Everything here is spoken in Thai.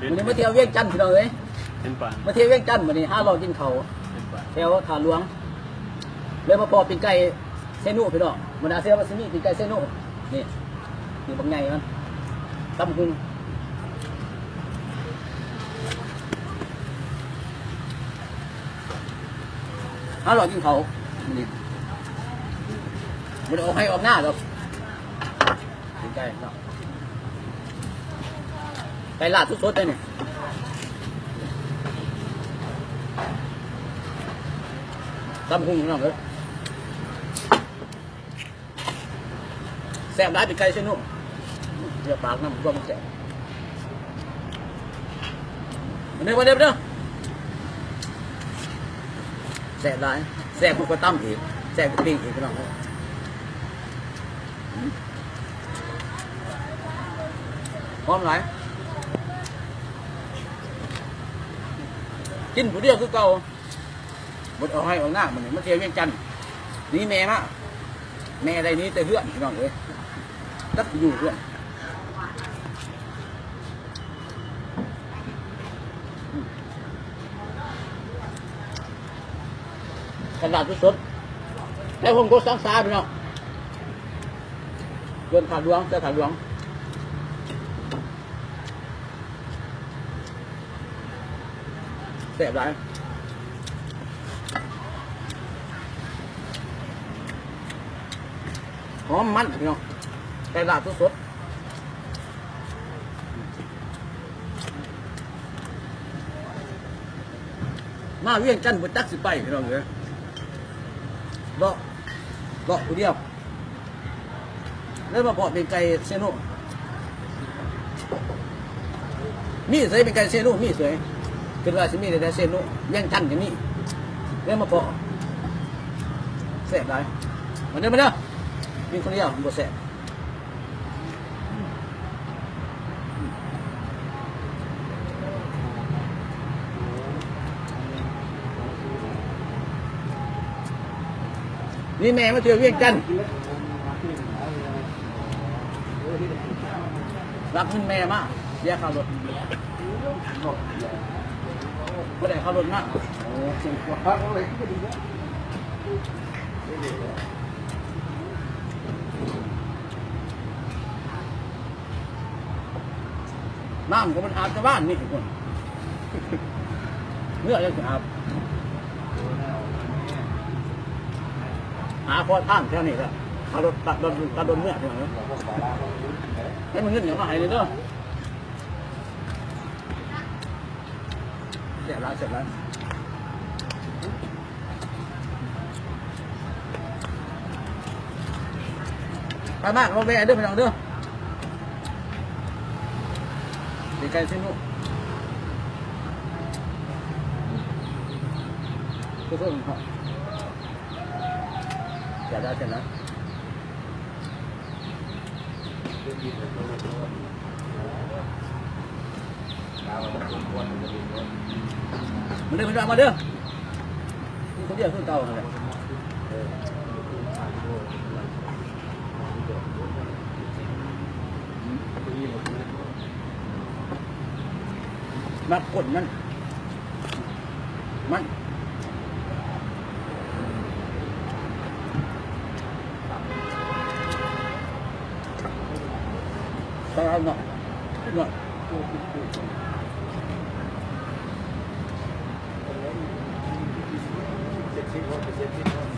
วันนี้มาเที่ยวเวียงจันทร์พี่น้องเอ้ยเป็นป่ะมาเที่ยวเวียงจันทร์วันนี้ห้าเรากินเขาวเป็นป่ะแถวถาหลวง เลยมาพอเป็นไก่เซนูพี่น้องมันอาเซียนมาซิมีเป็นไก่เซนูนี่นี่บางไงมันตำหุงห้าเรากินเขาววันนี้มันออกให้ออกหน้าหรอกเป็นไก่เนาะ ไก่ลาดสดๆเลยนี่ตำหุ่งน้องเลยแซ่บได้เป็นไก่เส้นนุ่มเดี๋ยวปากน้ำก็มันแซ่บมาเด้อมาเด้อมาเด้อแซ่บได้แซ่บกว่าตั้มอีกแซ่บกว่าปิ้งอีกน้องเอ้ยพร้อมไหลาย กินผู้เดียวคือเก่าบดเอาให้เอาหน้ามันนี่มาเที่ยวเวียงจันทน์หนี่แม่มาแม่ได้นี้แต่เพื่อนพี่น้องเอ้ยตักอยู่เพื่อนขนาดสดๆแล้วผมก็สังสาพี่น้องเดินขาดดวงเจอขาดดวง สบหลายหอมมันพี่น้องไก่ลาดสดๆมาเวียงจันทร์บนตักสิไปพี่น้องเลยเลาะเลาะผู้เดียวแล้วมาพอเป็นไก่เซโนมีเสยเป็นไก่เซโนมีเสย คือว่าสิมีแต่เซโน่เวียงจันอย่างนี้แล้วมาพอแซ่บได้มาเด้อมาเด้อมีคนเดียวบ่แซ่บนี่แม่มาเที่ยวเวียงจันรักเงินแม่มากเรียกค่าวรถ ไม่ได้ค่ารถมากโอ้เก่งกว่ากเลยน้ำก็มันอาบจากบ้านนี่ทุกคนเมื่อจะอาบหาพอท่านแถวนี้แหละค่ารถตัดโดนตัดโดนเมื่อเท่านั้นให้มันเงินอย่างไรเลยเด้อ เสร็จแล้วเสร็จแล้วไปมากเราแวะเด้อพี่น้องเด้อดีใจสิลูกทุกคนครับเสร็จแล้วเสร็จแล้ว มาเด้อมาเด้อมาเด้อนี่คนเดี